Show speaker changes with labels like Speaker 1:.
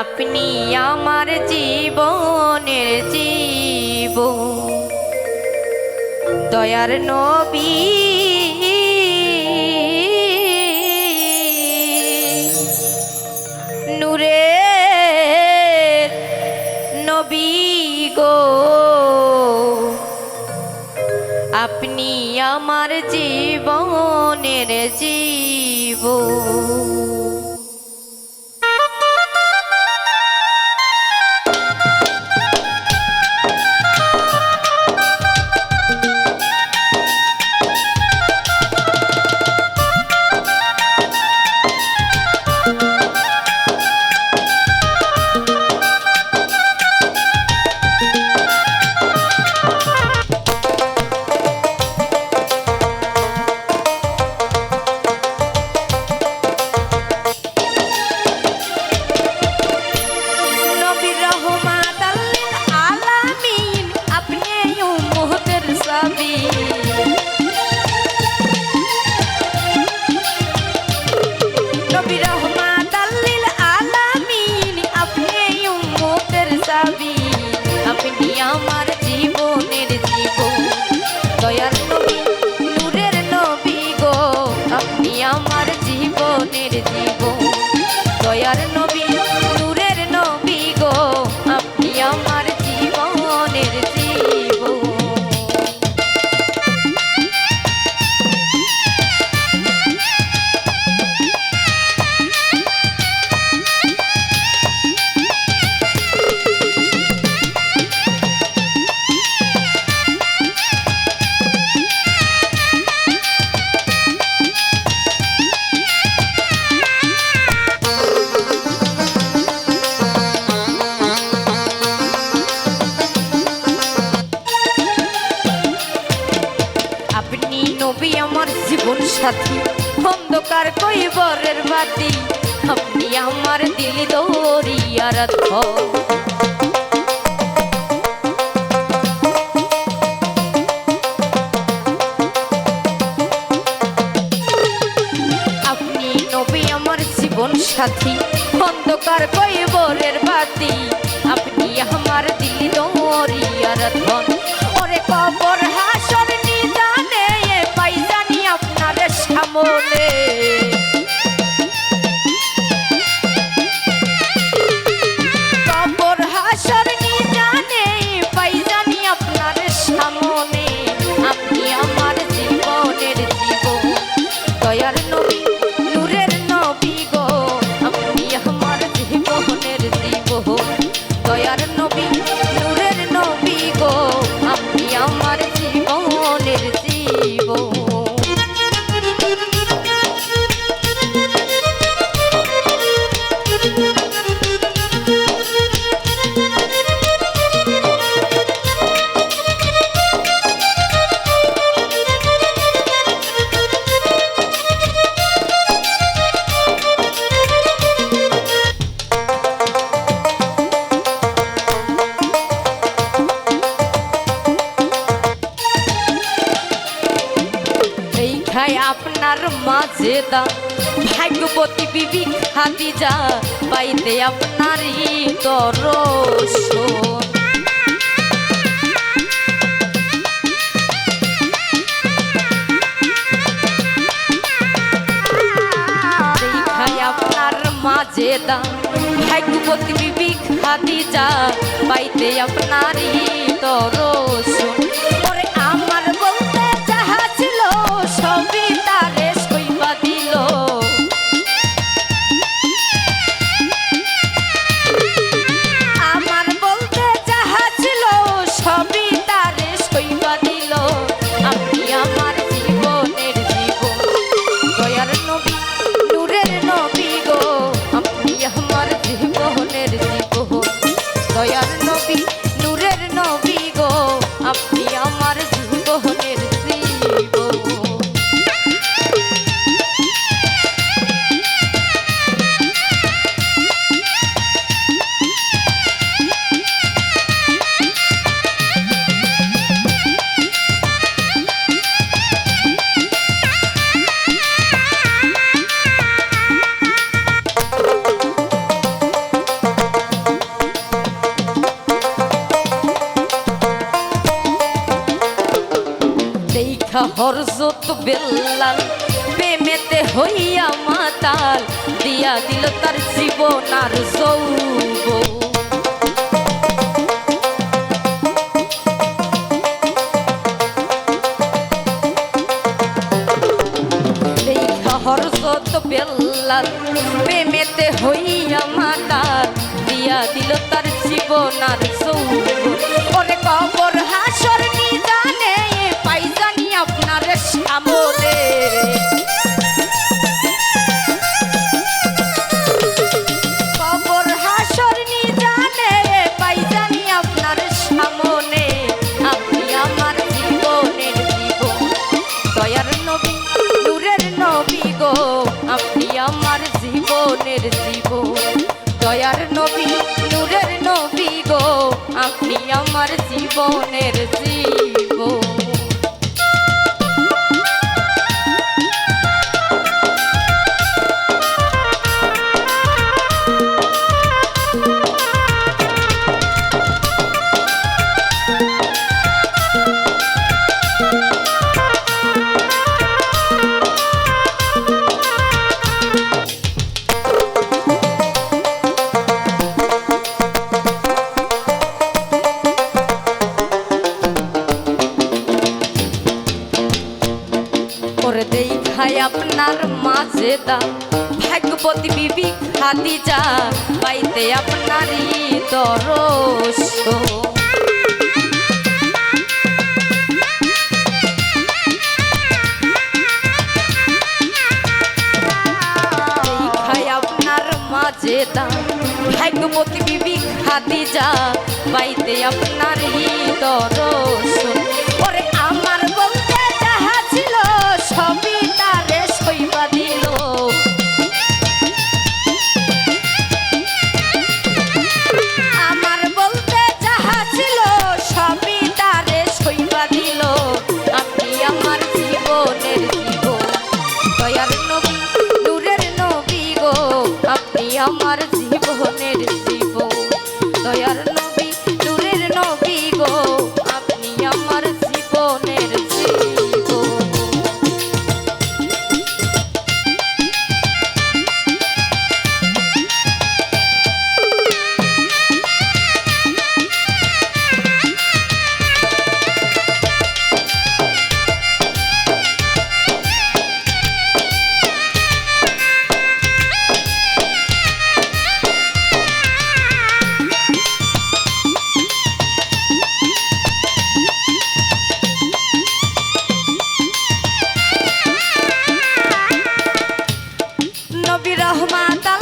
Speaker 1: আপনি আমার জীবনের জীব। দয়ার নবী আমার জীবনের জীব। নবী আমার জীবন সাথী। অন্ধকার কৈবরের বাতি আপনি আমার দিল দরিয়ার ধর আপনি নবী আমার জীবন সাথী অন্ধকার কৈবরের বাতি আপনি আমার দিল দরিয়ার ধন ওরে কবর হাসর সামনে খাই আপনার মাঝে দা। ভাগ্যবতী বিবি খাদিজা, পাইতে আপনারই আপনার মাঝে দা। ভাগ্যবতী বিবি খাদিজা, পাইতে আপনারই দর্শন। হরজত বেল্লাল, প্রেমেতে হইয়া মাতাল, দিয়া দিল তার জীবন আর দেখা হরজত বেল্লাল, প্রেমেতে হইয়া মাতাল, দিয়া দিল তার জীবন আর সামনে কবর হাসর নিদানে পাইজানি আপনার সামনে আপনি আমার জীবনের নবী নূরের নবী গো আপনি আমার জীবনের জীবন দয়ার নবী নূরের নবী গো আপনি আমার জীবনের জীবন মাঝে দা ভাগ্যবতী বিবি খাদিজা পাইতে আপনারই দরস দা ভাগ্যবতী বিবি খাদিজা পাইতে আপনারই দরস মাতা